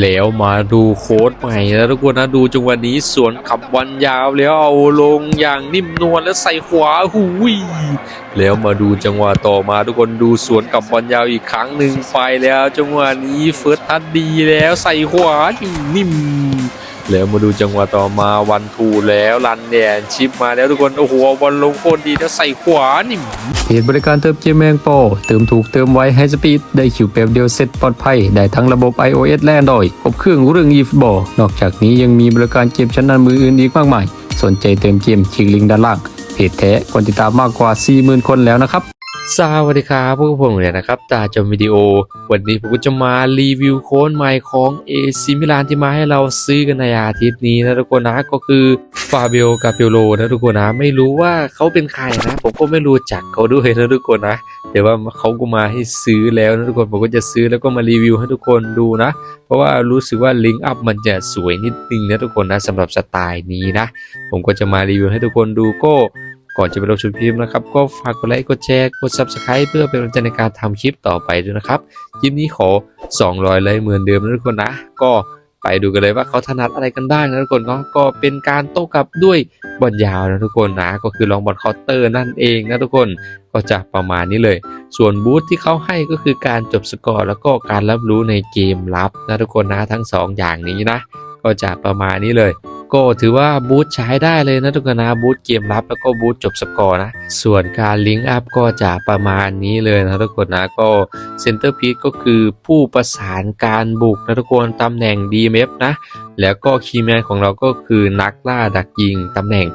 แล้วมาดูโค้ดใหม่แล้วทุกคนนะดูจังหวะนี้สวนขับวันยาวแล้วเอาลงอย่างนิ่มนวลแล้วใส่ขวาหูยแล้วมาดูจังหวะต่อมาทุกคนดูสวนกับบอลยาวอีกครั้งหนึ่งไปแล้วจังหวะนี้เฟิร์สทัดดีแล้วใส่ขวานิ่ม แล้วมาดูจังหวะต่อมาวันทูแล้วรันแดนชิปมาแล้วทุกคนโอ้โหบอลลงโคตรดีแล้วใส่ขวานิ่เพจบริการเติมเกมแมงโปเติมถูกเติมไวให้สปีดได้คิวเปบเดียวเซ็ตปลอดภัย ได้ทั้งระบบ iOS และ Android ครบเครื่องเรื่อง e f b a l l นอกจากนี้ยังมีบริการเกมชั้นนำมืออื่นอีกมากมาย สนใจเติมเกมคลิกลิงก์ด้านล่างเพจแท้คนติดตามมากกว่า 40,000 คนแล้วนะครับ สวัสดีครับพวกผมเนี่ยนะครับตาจอมวิดีโอ วันนี้ผมก็จะมารีวิวโค้ดใหม่ของเอซิมิลานที่มาให้เราซื้อกันในอาทิตย์นี้นะทุกคนนะก็คือฟาเบลกาเปโลนะทุกคนนะไม่รู้ว่าเขาเป็นใครนะผมก็ไม่รู้จักเขาด้วยนะทุกคนนะแต่ว่าเขาก็มาให้ซื้อแล้วนะทุกคนผมก็จะซื้อแล้วก็มารีวิวให้ทุกคนดูนะ เพราะว่ารู้สึกว่าลิงก์อัพมันจะสวยนิดนึงนะทุกคนนะสำหรับสไตล์นี้นะ ผมก็จะมารีวิวให้ทุกคนดูก็ ก่อนจะไปลงชมคลิปนะครับ ก็ฝากกดไลค์ กดแชร์ กด Subscribe เพื่อเป็นกำลังใจในการทำคลิปต่อไปด้วยนะครับ คลิปนี้ขอ 200ไลค์เหมือนเดิมนะทุกคนนะ ก็ไปดูกันเลยว่าเขาถนัดอะไรกันบ้างนะทุกคนเนาะ ก็เป็นการโต้กลับด้วยบอลยาวนะทุกคนนะ ก็คือลองบอลเคาน์เตอร์นั่นเองนะทุกคน ก็จะประมาณนี้เลย ส่วนบูธที่เขาให้ก็คือการจบสกอร์แล้วก็การรับรู้ในเกมลับนะทุกคนนะทั้งสองอย่างนี้นะ ก็จะประมาณนี้เลย ก็ถือว่าบูธใช้ได้เลยนะทุกคนนะบูธเกมรับแล้วก็บูธจบสกอร์นะ ส่วนการลิงก์อัพก็จะประมาณนี้เลยนะทุกคนนะก็เซนเตอร์พี e ก็คือผู้ประสานการบุกนะทุกคนตำแหน่ง DMF นะ แล้วก็คีย์แมนของเราก็คือนักล่าดักยิงตำแหน่ง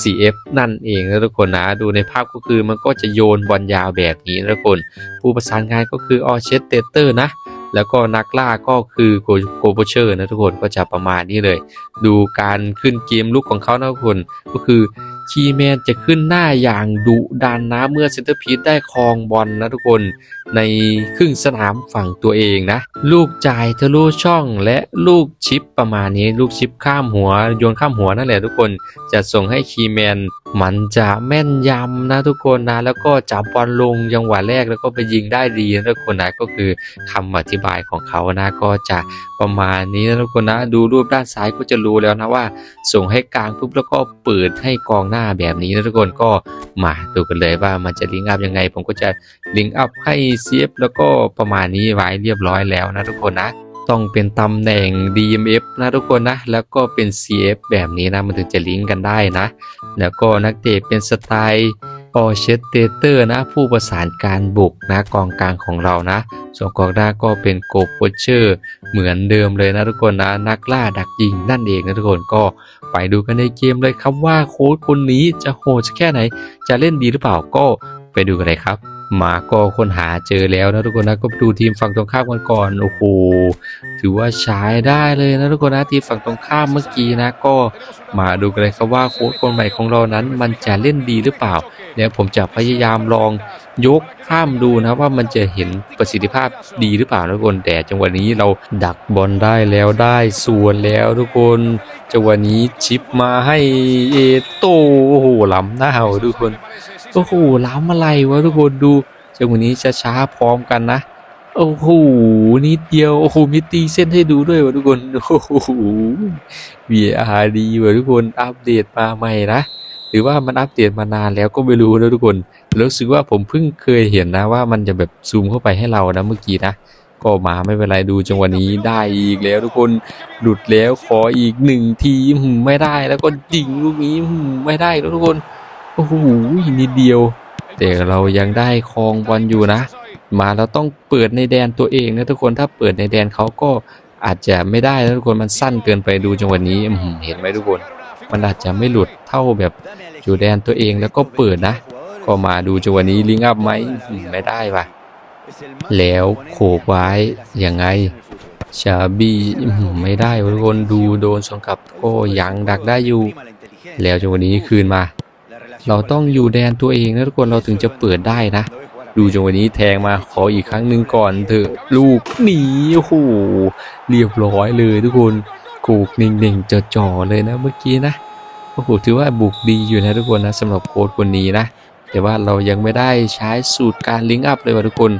CF นั่นเองนะทุกคนนะดูในภาพก็คือมันก็จะโยนบอลยาวแบบนี้นะทุกคน ผู้ประสานงานก็คือออเชสเตเตอร์นะ แล้วก็นักล่าก็คือโกโบเชอร์นะทุกคนก็จะประมาณนี้เลย ดูการขึ้นเกมลุกของเขานะทุกคนก็คือคีแมนจะขึ้นหน้าอย่างดุดันนะเมื่อเซนเตอร์พีซได้ครองบอลนะทุกคนในครึ่งสนามฝั่งตัวเองนะ ลูกจ่ายทะลุช่องและลูกชิปประมาณนี้ ลูกชิปข้ามหัว โยนข้ามหัวนั่นแหละทุกคนจะส่งให้คีแมน มันจะแม่นยำนะทุกคนนะ แล้วก็จับบอลลงจังหวะแรกแล้วก็ไปยิงได้ดีนะทุกคนนะก็คือคำอธิบายของเขานะก็จะประมาณนี้นะทุกคนนะดูรูปด้านซ้ายก็จะรู้แล้วนะว่า ส่งให้กลางปุ๊บแล้วก็เปิดให้กองหน้าแบบนี้นะทุกคนก็มาดูกันเลยว่ามันจะลิงก์อัพยังไง ผมก็จะลิงก์อัพให้ CF แล้วก็ประมาณนี้ไว้เรียบร้อยแล้วนะทุกคนนะ ต้องเป็นตำแหน่ง DMF นะทุกคนนะ แล้วก็เป็น CF แบบนี้นะ มันถึงจะลิงก์กันได้นะ แล้วก็นักเตะเป็นสไตล์ออเชสเตเตอร์นะ ผู้ประสานการบุกนะกองกลางของเรานะ ส่วนกองหน้าก็เป็นโกโพเชอร์ เหมือนเดิมเลยนะทุกคนนะ นักล่าดักยิงนั่นเองนะทุกคนก็ไปดูกันในเกมเลยครับว่าโค้ชคนนี้จะโหดแค่ไหน จะเล่นดีหรือเปล่าก็ไปดูกันเลยครับ หมาก็ค้นหาเจอแล้วนะทุกคนนะก็ไปดูทีมฝั่งตรงข้ามกันก่อนโอ้โหถือว่าใช้ได้เลยนะทุกคนนะทีมฝั่งตรงข้ามเมื่อกี้นะก็มาดูกันเลยครับว่าโค้ชคนใหม่ของเรานั้น มันจะเล่นดีหรือเปล่าเดี๋ยวผมจะพยายามลองยกข้ามดูนะว่ามันจะเห็นประสิทธิภาพดีหรือเปล่านะทุกคนแต่จังหวะนี้เราดักบอลได้แล้วได้ส่วนแล้วทุกคนจังหวะนี้ชิปมาให้เอโตโอ้โหล้ำหน้าเอาทุกคน โอ้โหล้ำอะไรวะทุกคนดูจังหวะนี้ช้าๆพร้อมกันนะโอ้โหนิดเดียวโอ้โหมีตีเส้นให้ดูด้วยวะทุกคนโอ้โห VR ดีวะทุกคนอัปเดตมาใหม่นะหรือว่ามันอัปเดตมานานแล้วก็ไม่รู้นะทุกคนรู้สึกว่าผมเพิ่งเคยเห็นนะว่ามันจะแบบซูมเข้าไปให้เรานะเมื่อกี้นะก็มาไม่เป็นไรดูจังหวะนี้ได้อีกแล้วทุกคนหลุดแล้วขออีกหนึ่งทีหืมไม่ได้แล้วก็ยิงลูกนี้หืมไม่ได้แล้วทุกคน โอ้โหนิดเดียว แต่เรายังได้ครองบอลอยู่นะ มาเราต้องเปิดในแดนตัวเองนะทุกคนถ้าเปิดในแดนเขาก็อาจจะไม่ได้นะทุกคนมันสั้นเกินไปดูจังหวะนี้เห็นไหมทุกคน มันอาจจะไม่หลุดเท่าแบบอยู่แดนตัวเองแล้วก็เปิดนะ ก็มาดูจังหวะนี้ลิงอัพไหมไม่ได้ว่ะแล้วโขกไว้ยังไงชาบีอื้อหือไม่ได้ทุกคนดูโดนสวนกลับก็ยังดักได้อยู่ แล้วจังหวะนี้คืนมา เราต้องอยู่แดนตัวเองนะทุกคนเราถึงจะเปิดได้นะ ดูจังหวะนี้แทงมาขออีกครั้งหนึ่งก่อนเถอะลูกหนีโอ้โหเรียบร้อยเลยทุกคนกูกนิ่งๆจ่อๆเลยนะเมื่อกี้นะโอ้โหถือว่าบุกดีอยู่นะทุกคนนะสำหรับโค้ดคนนี้นะ แต่ว่าเรายังไม่ได้ใช้สูตรการลิงก์อัพเลยว่ะทุกคน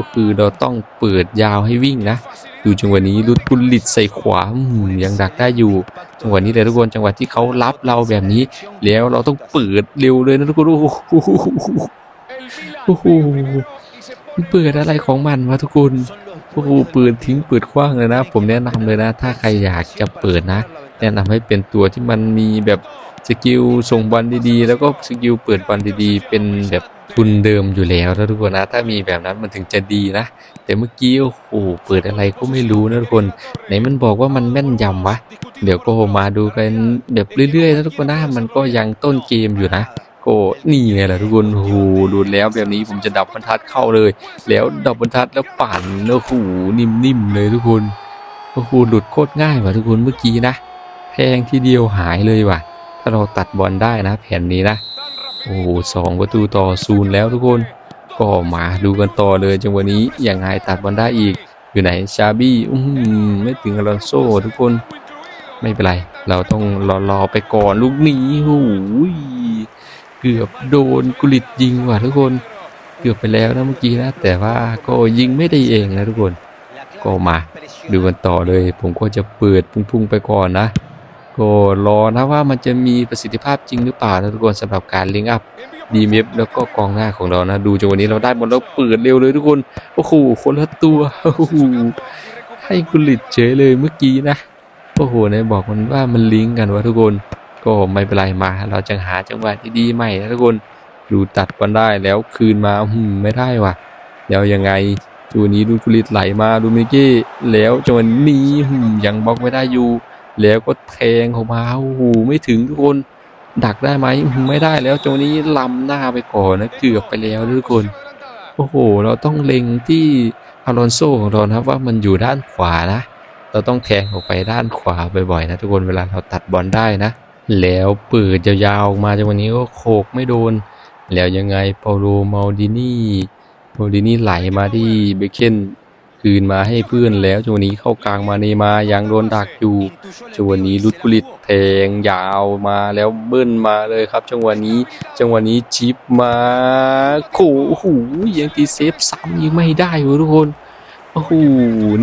ก็คือเราต้องเปิดยาวให้วิ่งนะ ดูจังหวะนี้ลุดกุลิตใส่ขวาอืยังดักได้อยู่ จังหวะนี้เลยทุกคนจังหวะที่เขารับเราแบบนี้ แล้วเราต้องเปิดเร็วเลยนะทุกคนโอ้โหโอ้โหเปิดอะไรของมันวะทุกคนโอ้โหเปิดทิ้งเปิดขว้างเลยนะ ผมแนะนำเลยนะ ถ้าใครอยากจะเปิดนะ แนะนำให้เป็นตัวที่มันมีแบบ กิลส่งบอลดีๆ แล้วก็สกิลเปิดบอลดีๆ เป็นแบบทุนเดิมอยู่แล้วนะทุกคนนะ ถ้ามีแบบนั้นมันถึงจะดีนะ แต่เมื่อกี้โอ้โหเปิดอะไรก็ไม่รู้นะทุกคน ไหนมันบอกว่ามันแม่นยำวะ เดี๋ยวก็มาดูกันแบบเรื่อยๆนะทุกคนนะมันก็ยังต้นเกมอยู่นะก็นี่ไงล่ะทุกคนโอ้โหดูแล้วแบบนี้ผมจะดับบรรทัดเข้าเลย แล้วดับบรรทัดแล้วปั่นแล้วโอ้โหนิ่มๆเลยทุกคนโอ้โหหลุดโคตรง่ายว่ะทุกคนเมื่อกี้นะแพงทีเดียวหายเลยว่ะ ถ้าเราตัดบอลได้นะแผนนี้นะ โอ้โหสองประตูต่อศูนย์แล้วทุกคน ก็มาดูกันต่อเลยจังหวะนี้ยังไงตัดบอลได้อีก อยู่ไหนชาบี้อืมไม่ถึงอลอนโซ่ทุกคน ไม่เป็นไร เราต้องรอรอไปก่อนลูกนี้โอ้ยเกือบโดนกุลิตยิงว่ะทุกคนเกือบไปแล้วนะเมื่อกี้นะ แต่ว่าก็ยิงไม่ได้เองนะทุกคน ก็มาดูกันต่อเลย ผมก็จะเปิดพุ่งๆไปก่อนนะ ก็รอนะว่ามันจะมีประสิทธิภาพจริงหรือเปล่านะทุกคนสำหรับการลิงก์อัพดีเมฟแล้วก็กองหน้าของเรานะ ดูจังหวะนี้เราได้บอลแล้วเปิดเร็วเลยทุกคน โอ้โหคนละตัวโอ้โหให้กุลิตเฉยเลยเมื่อกี้นะ โอ้โหไหนบอกมันว่ามันลิงก์กันวะทุกคน ก็ไม่เป็นไรมา เราจะหาจังหวะที่ดีใหม่นะทุกคนดูตัดบอลได้แล้วคืนมาหืมไม่ได้ว่ะ แล้วยังไงจูนี้ดูกุลิตไหลมาดูมิเก้แล้วจังหวะนี้หืมยังบล็อกไม่ได้อยู่ แล้วก็แทงเข้ามาโอ้โหไม่ถึงทุกคน ดักได้ไหมไม่ได้แล้วจังนี้ล้ำหน้าไปก่อนนะเกือบไปแล้วทุกคน โอ้โห เราต้องเล็งที่อารอนโซของเรานะครับว่ามันอยู่ด้านขวานะ เราต้องแทงออกไปด้านขวาบ่อยๆนะทุกคนเวลาเราตัดบอลได้นะ แล้วเปิดยาวๆออกมาจากวันนี้ก็โขกไม่โดน แล้วยังไงเปาโลมาดินี่มาดินี่ไหลมาที่เบคเคน คืนมาให้เพื่อนแล้วจังหวะนี้เข้ากลางมาเนมายังโดนดักอยู่จังหวะนี้ลุดกุลิตแทงยาวมาแล้วเบิ้ลมาเลยครับจังหวะนี้จังหวะนี้ชิปมาโอ้โหยังตีเซฟซ้ำยังไม่ได้เว้ยทุกคนโอ้โห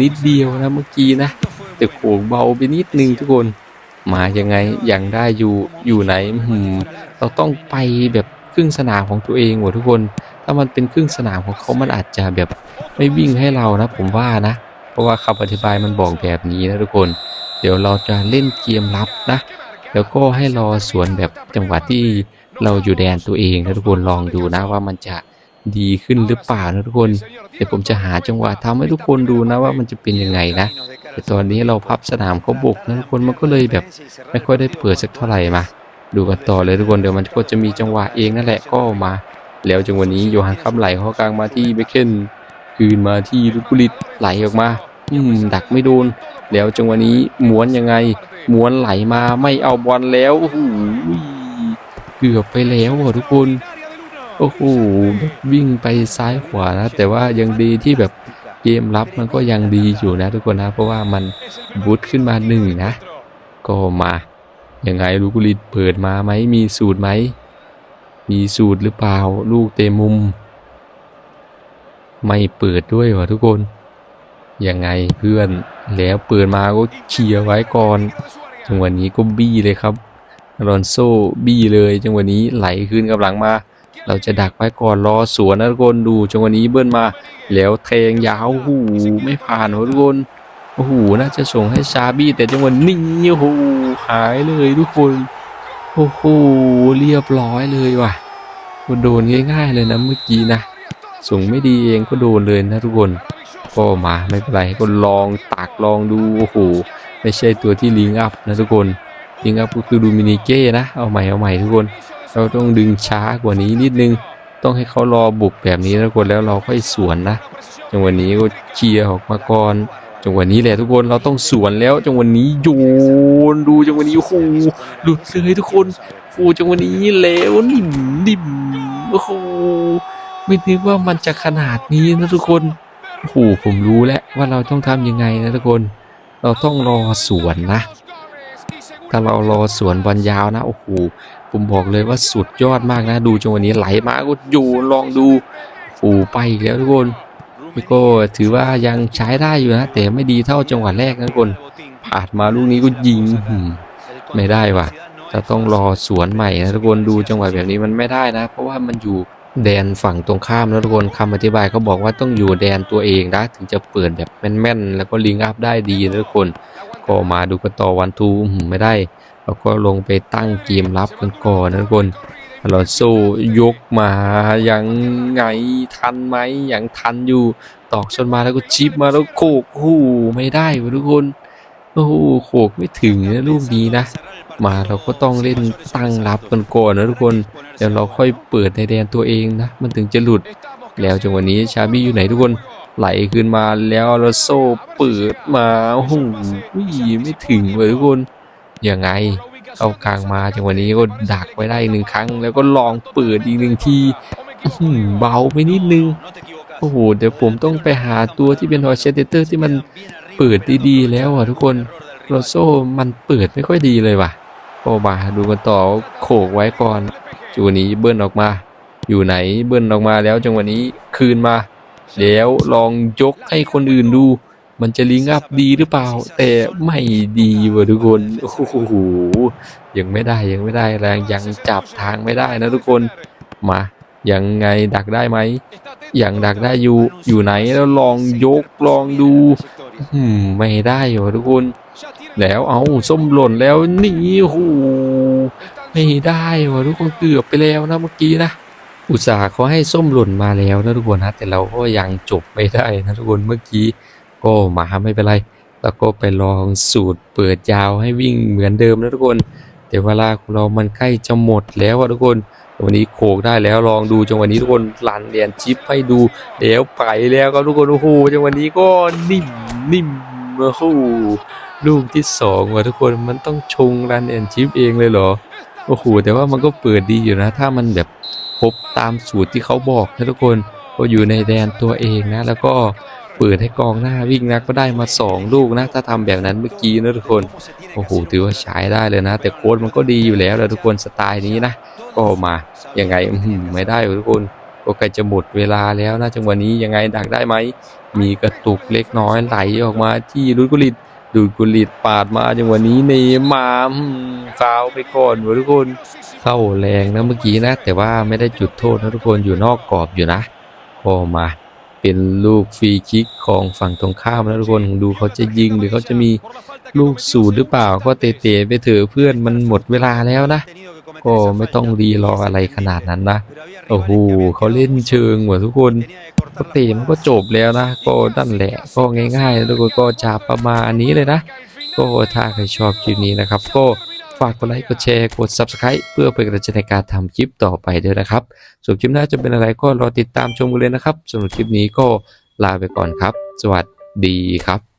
นิดเดียวนะเมื่อกี้นะแต่โขกเบาไปนิดนึงทุกคน มายังไงยังได้อยู่อยู่ไหนหืมเราต้องไปแบบครึ่งสนามของตัวเองหมดทุกคน ถ้ามันเป็นครึ่งสนามของเขามันอาจจะแบบไม่วิ่งให้เรานะ ผมว่านะ เพราะว่าคำอธิบายมันบอกแบบนี้นะทุกคน เดี๋ยวเราจะเล่นเกมรับนะ แล้วก็ให้รอสวนแบบจังหวะที่เราอยู่แดนตัวเองนะทุกคนลองดูนะว่ามันจะดีขึ้นหรือเปล่านะทุกคน เดี๋ยวผมจะหาจังหวะทำให้ทุกคนดูนะว่ามันจะเป็นยังไงนะแต่ตอนนี้เราพับสนามเขาบุกนะทุกคนมันก็เลยแบบไม่ค่อยได้เปิดสักเท่าไหร่มา ดูกันต่อเลยทุกคนเดี๋ยวมันก็จะมีจังหวะเองนั่นแหละก็มา แล้วจังหวะนี้โยฮันคัมไหลเข้ากลางมาที่เบคเคนคืนมาที่ลุกุลิตไหลออกมาอืมดักไม่โดน แล้วจังหวะนี้ม้วนยังไง ม้วนไหลมาไม่เอาบอลแล้วโอ้โหเกือบไปแล้วอะทุกคนโอ้โหวิ่งไปซ้ายขวานะ แต่ว่ายังดีที่แบบเกมรับมันก็ยังดีอยู่นะ ทุกคนนะ เพราะว่ามันบูทขึ้นมาหนึ่งนะ ก็มายังไงลูกุลิตเปิดมาไหมมีสูตรไหม มีสูตรหรือเปล่า ลูกเตะมุม ไม่เปิดด้วยวะทุกคน ยังไงเพื่อนแล้วเปิดมาก็เคลียร์ไว้ก่อนจังหวะนี้ก็บี้เลยครับรอนโซบี้เลยจังหวะนี้ไหลขึ้นกับหลังมา เราจะดักไว้ก่อนรอสวนนะทุกคนดูจังหวะนี้เบิ้ลมา แล้วแทงยาวโอ้โหไม่ผ่านทุกคนโอ้โหน่าจะส่งให้ชาบี้แต่จังหวะนี้โอ้โหหายเลยทุกคน โอ้โหเรียบร้อยเลยว่ะก็โดนง่ายๆเลยนะเมื่อกี้นะส่งไม่ดีเองก็โดนเลยนะทุกคนก็มาไม่เป็นไรก็ลองตักลองดูโอ้โหไม่ใช่ตัวที่ลิงอัพนะทุกคนลิงอัพก็คือดูมินิเก้นะเอาใหม่เอาใหม่ทุกคน เราต้องดึงช้ากว่านี้นิดนึง ต้องให้เขารอบุกแบบนี้นะทุกคนแล้วเราค่อยสวนนะจังหวะนี้ก็เคลียร์ออกมาก่อน จังหวะนี้แหละทุกคนเราต้องสวนแล้ว จังหวะนี้โยนดูจังหวะนี้โอ้โหหลุดเลยทุกคนโอ้จังหวะนี้แล้วนิ่มนิ่มโอ้โหไม่นึกว่ามันจะขนาดนี้นะทุกคนโอ้โหผมรู้แล้วว่าเราต้องทำยังไงนะทุกคน เราต้องรอสวนนะ ถ้าเรารอสวนบอลยาวนะโอ้โหผมบอกเลยว่าสุดยอดมากนะ ดูจังหวะนี้ไหลมาก็อยู่ลองดูโอ้ไปอีกแล้วทุกคน ก็ถือว่ายังใช้ได้อยู่นะ แต่ไม่ดีเท่าจังหวะแรกนะทุกคนผ่าดมาลูกนี้ก็ยิงไม่ได้ว่ะจะต้องรอสวนใหม่นะทุกคนดูจังหวะแบบนี้มันไม่ได้นะ เพราะว่ามันอยู่แดนฝั่งตรงข้ามนะทุกคนคำอธิบายเขาบอกว่าต้องอยู่แดนตัวเองนะถึงจะเปิดแบบแม่นๆ แล้วก็ลิงอัพได้ดีนะทุกคนก็มาดูกันต่อวันทูไม่ได้แล้วก็ลงไปตั้งเกมรับกันก่อนนะทุกคน อลอนโซยกมายังไงทันไหมยังทันอยู่ ตอกชนมาแล้วก็ชิปมาแล้วโขกโอ้ไม่ได้ทุกคนโอ้โหโขกไม่ถึงนะลูกนี้นะ มาเราก็ต้องเล่นตั้งรับกันก่อนนะทุกคนเดี๋ยวเราค่อยเปิดในแดนตัวเองนะ มันถึงจะหลุด แล้วจังหวะนี้ชาบี้อยู่ไหนทุกคนไหลขึ้นมาแล้วเราโซ่เปิดมาโอ้โหไม่ถึงเลยทุกคนยังไง เอากลางมาจังหวะนี้ก็ดักไว้ได้อีกหนึ่งครั้ง แล้วก็ลองเปิดอีกหนึ่งทีเบาไปนิดนึงโอ้โหเดี๋ยวผมต้องไปหาตัวที่เป็นฮอร์เชเตอร์ที่มันเปิดดีๆ แล้วอะทุกคนโรโซมันเปิดไม่ค่อยดีเลยว่ะก็มาดูกันต่อโขกไว้ก่อนจังหวะนี้เบิ้ลออกมา อยู่ไหนเบิ้ลออกมาแล้วจังหวะนี้คืนมาแล้วลองยกให้คนอื่นดู มันจะลิงอัพดีหรือเปล่า แต่ไม่ดีว่ะทุกคน โอ้โห ยังไม่ได้ยังไม่ได้แรงยังจับทางไม่ได้นะทุกคน มายังไงดักได้ไหมยังดักได้อยู่อยู่ไหนแล้วลองยกลองดูอืมไม่ได้ว่ะทุกคน แล้วเอาส้มหล่นแล้วนี่โหไม่ได้ว่ะทุกคนเกือบไปแล้วนะเมื่อกี้นะอุตส่าห์เขาให้ส้มหล่นมาแล้วนะทุกคนนะแต่เราก็ยังจบไม่ได้นะทุกคนเมื่อกี้ ก็มาไม่เป็นไร แล้วก็ไปลองสูตรเปิดยาวให้วิ่งเหมือนเดิมนะทุกคน แต่เวลาของเรามันใกล้จะหมดแล้วอะทุกคนวันนี้โขกได้แล้วลองดูจังหวะนี้ทุกคนลันเรียนชิปให้ดูเดี๋ยวไปแล้วครับทุกคนโอ้โหจังหวะนี้ก็นิ่มนิ่มโอ้โหลูกที่สองว่ะทุกคนมันต้องชงรันแอนชิปเองเลยเหรอโอ้โหแต่ว่ามันก็เปิดดีอยู่นะ ถ้ามันแบบครบตามสูตรที่เขาบอกนะทุกคนก็อยู่ในแดนตัวเองนะ แล้วก็ เปิดให้กองหน้าวิ่งนะก็ได้มาสองลูกนะ ถ้าทำแบบนั้นเมื่อกี้นะทุกคน โอ้โห ถือว่าใช้ได้เลยนะ แต่โค้ดมันก็ดีอยู่แล้วนะทุกคนสไตล์นี้นะ ก็มา ยังไงไม่ได้ทุกคน ก็ใกล้จะหมดเวลาแล้วนะจังหวะนี้ยังไงดักได้ไหม มีกระตุกเล็กน้อยไหลออกมาที่ลุดกุลิตดูดกุลิตปาดมาจังหวะนี้เนย์มาฟาวไปก่อนทุกคนเข้าแรงนะเมื่อกี้นะ แต่ว่าไม่ได้จุดโทษนะทุกคนอยู่นอกกรอบอยู่นะก็มา เป็นลูกฟรีคิกของฝั่งตรงข้ามนะทุกคนดูเขาจะยิงหรือเขาจะมีลูกสูตรหรือเปล่าก็เตะๆไปเถอะเพื่อนมันหมดเวลาแล้วนะก็ไม่ต้องรีรออะไรขนาดนั้นนะโอ้โหเขาเล่นเชิงว่ะทุกคนก็เตะมันก็จบแล้วนะ ก็นั่นแหละก็ง่ายๆแล้วทุกคนก็จะประมาณนี้เลยนะ ก็ถ้าใครชอบคลิปนี้นะครับก็ ฝากกดไลค์ กดแชร์ กด Subscribe เพื่อเป็นกำลังใจในการทำคลิปต่อไปด้วยนะครับ ส่วนคลิปหน้าจะเป็นอะไรก็รอติดตามชมกันเลยนะครับสำหรับคลิปนี้ก็ลาไปก่อนครับ สวัสดีครับ